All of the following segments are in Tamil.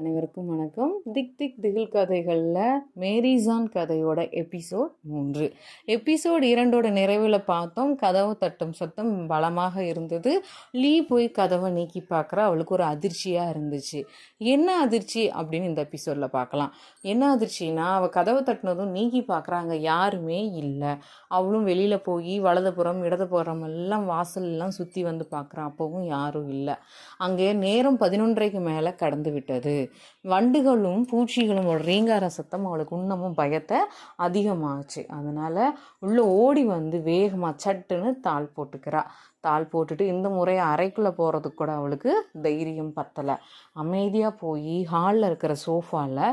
அனைவருக்கும் வணக்கம். திக் திக் திகில் கதைகளில் மேரிசான் கதையோட எபிசோட் மூன்று. எபிசோட் இரண்டோட நிறைவில் பார்த்தோம். கதவு தட்டும் சத்தம் பலமாக இருந்தது. லீ போய் கதவை நீக்கி பார்க்குற அவளுக்கு ஒரு அதிர்ச்சியாக இருந்துச்சு. என்ன அதிர்ச்சி அப்படின்னு இந்த எபிசோடில் பார்க்கலாம். என்ன அதிர்ச்சின்னா அவள் கதவை தட்டினதும் நீக்கி பார்க்குறாங்க யாருமே இல்லை. அவளும் வெளியில் போய் வலதுபுறம் இடதுபுறம் எல்லாம் வாசல்லாம் சுற்றி வந்து பார்க்குறான் அப்போவும் யாரும் இல்லை. அங்கே நேரம் பதினொன்றைக்கு மேலே கடந்து விட்டது. வண்டுகளும் பூச்சிகளும் ரீங்கார சத்தம் அவளுக்கு இன்னமும் பயத்தை அதிகமாச்சு. அதனால் உள்ளே ஓடி வந்து வேகமாக சட்டுன்னு தாள் போட்டுக்கிறா. தாள் போட்டுட்டு இந்த முறை அறைக்குள்ளே போகிறதுக்கு கூட அவளுக்கு தைரியம் பத்தலை. அமைதியாக போய் ஹாலில் இருக்கிற சோஃபாவில்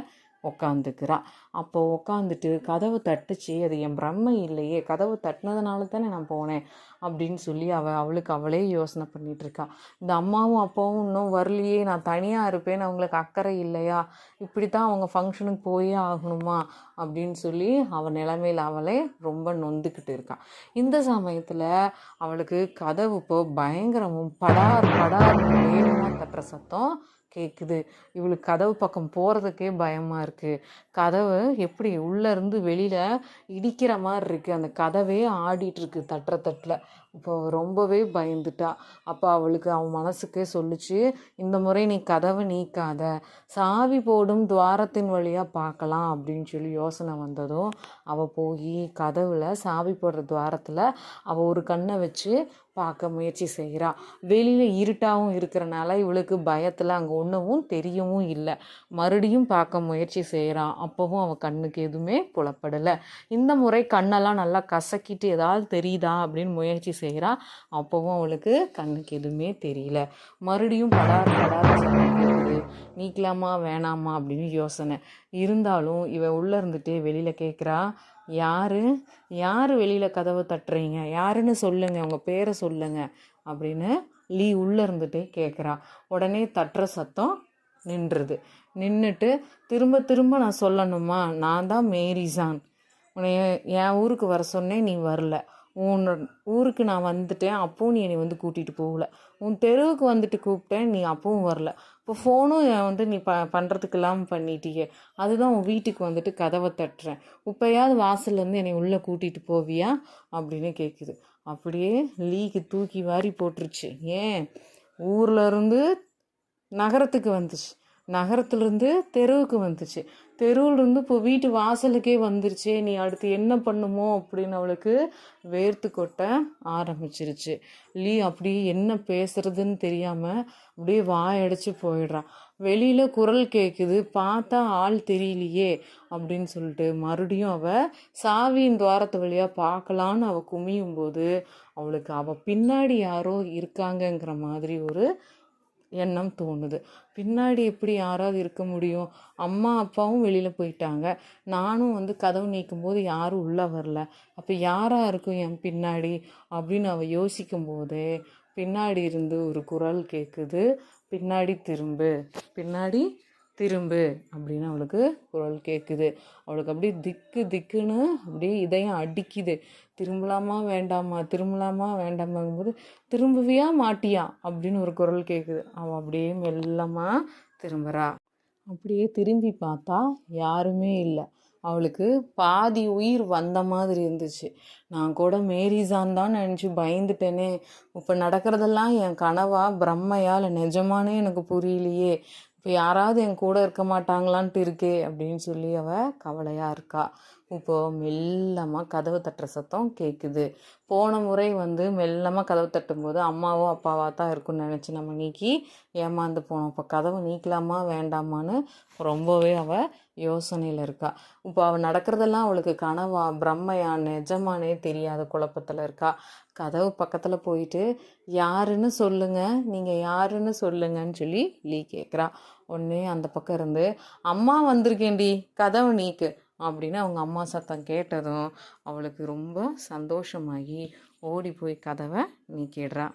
உக்காந்துக்கிறா. அப்போ உக்காந்துட்டு கதவு தட்டுச்சு. அது என் பிரம்மை இல்லையே கதவு தட்டினதுனால தானே நான் போனேன் அப்படின்னு சொல்லி அவள் அவளுக்கு அவளே யோசனை பண்ணிகிட்டு இருக்கா. இந்த அம்மாவும் அப்பாவும் இன்னும் வரலையே நான் தனியாக இருப்பேன் அவங்களுக்கு அக்கறை இல்லையா? இப்படி தான் அவங்க ஃபங்க்ஷனுக்கு போயே ஆகணுமா? அப்படின்னு சொல்லி அவள் நிலைமையில் அவளே ரொம்ப நொந்துக்கிட்டு இருக்கான் இந்த சமயத்தில் அவளுக்கு கதவு இப்போ பயங்கரமும் படார் படார் வேகமாக தட்டுற சத்தம் கேட்குது இவளுக்கு கதவு பக்கம் போகிறதுக்கே பயமாக இருக்குது கதவு எப்படி உள்ளேருந்து வெளியில் இடிக்கிற மாதிரி இருக்குது அந்த கதவே ஆடிட்டுருக்கு தட்டுற தட்டில். இப்போ ரொம்பவே பயந்துட்டா. அப்போ அவளுக்கு அவன் மனசுக்கே சொல்லுச்சு இந்த முறை நீ கதவை நீக்காத சாவி போடும் துவாரத்தின் வழியாக பார்க்கலாம் அப்படின்னு சொல்லி யோசனை வந்ததும் அவள் போய் கதவில் சாவி போடுற துவாரத்தில் அவள் ஒரு கண்ணை வச்சு பார்க்க முயற்சி செய்கிறா வெளியில் இருட்டாகவும் இருக்கிறனால இவளுக்கு பயத்தில் அங்கே ஒன்றவும் தெரியவும் இல்லை. மறுபடியும் பார்க்க முயற்சி செய்கிறான் அப்போவும் அவள் கண்ணுக்கு எதுவுமே புலப்படலை. இந்த முறை கண்ணெல்லாம் நல்லா கசக்கிட்டு ஏதாவது தெரியுதா? அப்படின்னு முயற்சி செய்கிறா அப்போவும் அவளுக்கு கண்ணுக்கு எதுவுமே தெரியல. மறுபடியும் படார் படார் சத்தம் நீக்கலாமா வேணாமா? அப்படின்னு யோசனை. இருந்தாலும் இவன் உள்ளே இருந்துட்டு வெளியில் கேட்குறா யார்? யார் வெளியில் கதவை தட்டுறீங்க? யாருன்னு சொல்லுங்க உங்கள் பேரை சொல்லுங்கள் அப்படின்னு லீ உள்ளே இருந்துட்டே கேட்குறா உடனே தட்டுற சத்தம் நின்றுது. நின்றுட்டு திரும்ப திரும்ப நான் சொல்லணுமா? நான் தான் மேரிசான். உன்னை என் ஊருக்கு வர சொன்னேன் நீ வரல. உன் ஊருக்கு நான் வந்துட்டேன் அப்பவும் நீ என்னை வந்து கூட்டிகிட்டு போகல. உன் தெருவுக்கு வந்துட்டு கூப்பிட்டேன் நீ அப்பவும் வரல. இப்போ ஃபோனும் வந்து நீ ப பண்ணுறதுக்கெல்லாம் பண்ணிட்டியே. அதுதான் உன் வீட்டுக்கு வந்துட்டு கதவை தட்டுறேன். இப்போயாவது வாசல்லேருந்து என்னை உள்ளே கூட்டிகிட்டு போவியா? அப்படின்னு கேட்குது அப்படியே லீக்கு தூக்கி வாரி போட்டுருச்சு. ஏன்? ஊரில் இருந்து நகரத்துக்கு வந்துச்சு. நகரத்துலேருந்து தெருவுக்கு வந்துச்சு. தெருவிலிருந்து இப்போ வீட்டு வாசலுக்கே வந்துருச்சே. நீ அடுத்து என்ன பண்ணுமோ அப்படின்னு அவளுக்கு வேர்த்து கொட்ட ஆரம்பிச்சிருச்சு. லீ அப்படியே என்ன பேசுறதுன்னு தெரியாமல் அப்படியே வாயடிச்சு போயிடுறான் வெளியில் குரல் கேட்குது பார்த்தா ஆள் தெரியலையே அப்படின்னு சொல்லிட்டு மறுபடியும் அவள் சாவியின் துவாரத்து வழியாக பார்க்கலான்னு அவள் குமியும் போது அவளுக்கு அவள் பின்னாடி யாரோ இருக்காங்கங்கிற மாதிரி ஒரு எண்ணம் தோணுது. பின்னாடி எப்படி யாராவது இருக்க முடியும்? அம்மா அப்பாவும் வெளியில் போயிட்டாங்க. நானும் வந்து கதவு நீக்கும் போது யாரும் உள்ளே வரல. அப்போ யாராக இருக்கும் என் பின்னாடி? அப்படின்னு அவள் யோசிக்கும் போதே பின்னாடி இருந்து ஒரு குரல் கேட்குது பின்னாடி திரும்பு. பின்னாடி திரும்பு அப்படின்னு அவளுக்கு குரல் கேட்குது அவளுக்கு அப்படியே திக்கு திக்குன்னு அப்படியே இதயம் அடிக்குது. திரும்பலாமா வேண்டாமா திரும்பலாமா வேண்டாமாங்கும்போது திரும்புவியா மாட்டியா? அப்படின்னு ஒரு குரல் கேட்குது அவள் அப்படியே மெல்லமாக திரும்புகிறா அப்படியே திரும்பி பார்த்தா யாருமே இல்லை. அவளுக்கு பாதி உயிர் வந்த மாதிரி இருந்துச்சு. நான் கூட மேரிசான் தான் நினச்சி பயந்துட்டேனே. இப்போ நடக்கிறதெல்லாம் என் கனவா பிரம்மையா இல்லை நிஜமானே எனக்கு புரியலையே. இப்போ யாராவது என் கூட இருக்க மாட்டாங்களான்ட்டு இருக்கே அப்படின்னு சொல்லி அவள் கவலையாக இருக்கா. இப்போ மெல்லமாக கதவு தட்டுற சத்தம் கேட்குது போன முறை வந்து மெல்லமாக கதவு தட்டும் போது அம்மாவோ அப்பாவா தான் இருக்கும்னு நினச்சி நம்ம நீக்கி ஏமாந்து போனோம். இப்போ கதவை நீக்கலாமா வேண்டாமான்னு ரொம்பவே அவள் யோசனையில் இருக்கா. இப்போ அவள் நடக்கிறதெல்லாம் அவளுக்கு கனவா பிரம்மையா நிஜமானே தெரியாத குழப்பத்தில் இருக்கா. கதவு பக்கத்தில் போயிட்டு யாருன்னு சொல்லுங்க நீங்கள் யாருன்னு சொல்லுங்கன்னு சொல்லி லீ கேட்குறா உடனே அந்த பக்கம் இருந்து அம்மா வந்திருக்கேன்டி கதவு நீக்கு. அப்படின்னு அவங்க அம்மா சத்தம் கேட்டதும் அவளுக்கு ரொம்ப சந்தோஷமாகி ஓடி போய் கதவை நீக்கிடுறா.